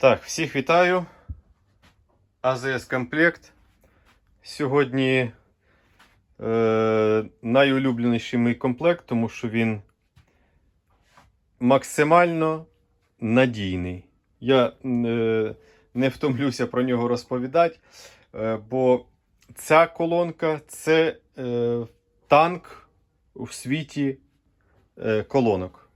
Так, всіх вітаю. АЗС Комплект. Сьогодні е, найулюбленіший мій комплект, тому що він максимально надійний. Я е, не втомлюся про нього розповідати, е, бо ця колонка це е, танк у світі е, колонок.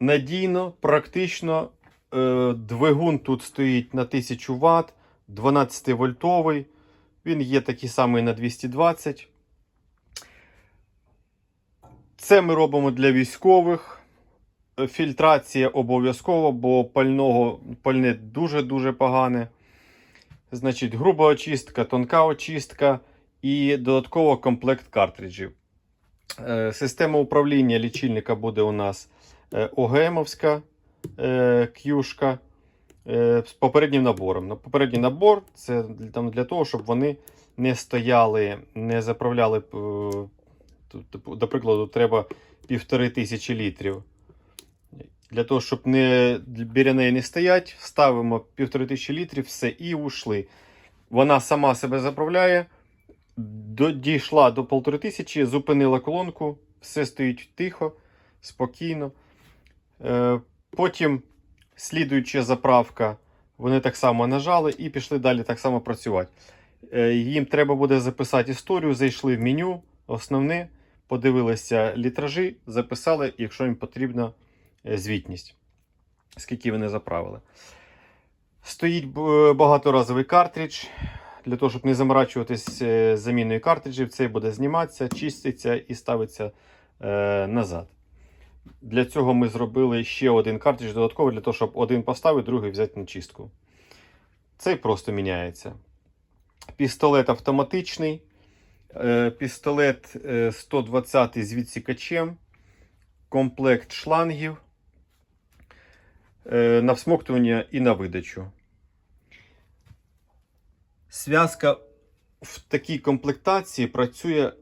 Надійно, практично. Е, Двигун тут стоїть на 1000 Вт, 12 вольтовий. Він є такий самий на 220. Це ми робимо для військових. Фільтрація обов'язкова, бо пального, пальне дуже-дуже погане. Значить, груба очистка, тонка очистка і додатково комплект картриджів. Е, Система управління лічильника буде у нас е, ОГМовська к'юшка е, з попереднім набором. Попередній набор це там, для того, щоб вони не стояли, не заправляли. е, типу, До прикладу, треба півтори тисячі літрів. Для того, щоб не біля неї не стоять, ставимо півтори тисячі літрів, все і ушли. Вона сама себе заправляє. Дійшла до полтори тисячі, зупинила колонку, все стоїть тихо, спокійно. Е, Потім слідуюча заправка, вони так само нажали і пішли далі так само працювати. Е, Їм треба буде записати історію, зайшли в меню, основне, подивилися літражі, записали, якщо їм потрібна е, звітність, скільки вони заправили. Стоїть багаторазовий картридж. Для того, щоб не заморачуватись е, заміною картриджів, цей буде зніматися, чиститься і ставиться е, назад. Для цього ми зробили ще один картридж додатковий, для того, щоб один поставити, другий взяти на чистку. Цей просто міняється. Пістолет автоматичний. Е, Пістолет е, 120 з відсікачем. Комплект шлангів. е, На всмоктування і на видачу. Зв'язка в такій комплектації працює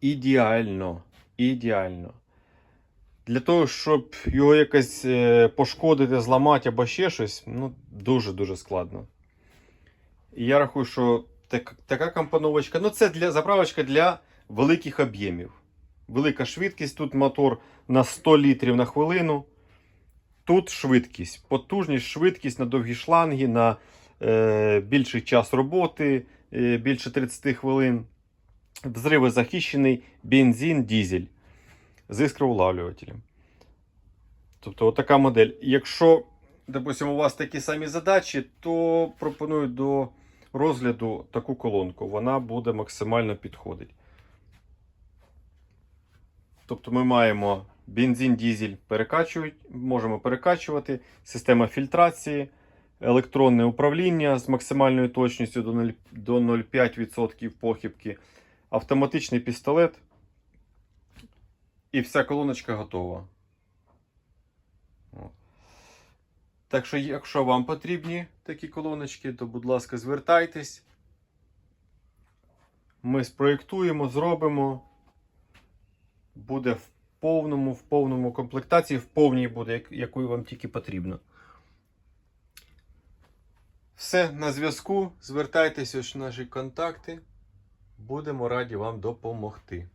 ідеально. Ідеально. Для того, щоб його якось е, пошкодити, зламати або ще щось, ну, дуже-дуже складно. І я рахую, що так, така компоновочка, ну це для, заправочка для великих об'ємів. Велика швидкість, тут мотор на 100 літрів на хвилину. Тут швидкість, потужність, швидкість на довгі шланги, на е, більший час роботи, е, більше 30 хвилин. Взриви захищений, бензин, дізель з іскроулавлювателем. Тобто, отака модель. Якщо, допустимо, у вас такі самі задачі, то пропоную до розгляду таку колонку. Вона буде максимально підходити. Тобто ми маємо бензин, дізель перекачують, можемо перекачувати, система фільтрації, електронне управління з максимальною точністю до 0,5% похибки, автоматичний пістолет. І вся колоночка готова. Так що, якщо вам потрібні такі колоночки, то, будь ласка, звертайтесь. Ми спроєктуємо, зробимо. Буде в повному, в повному комплектації, в повній буде, як- якою вам тільки потрібно. Все на зв'язку. Звертайтеся в наші контакти. Будемо раді вам допомогти.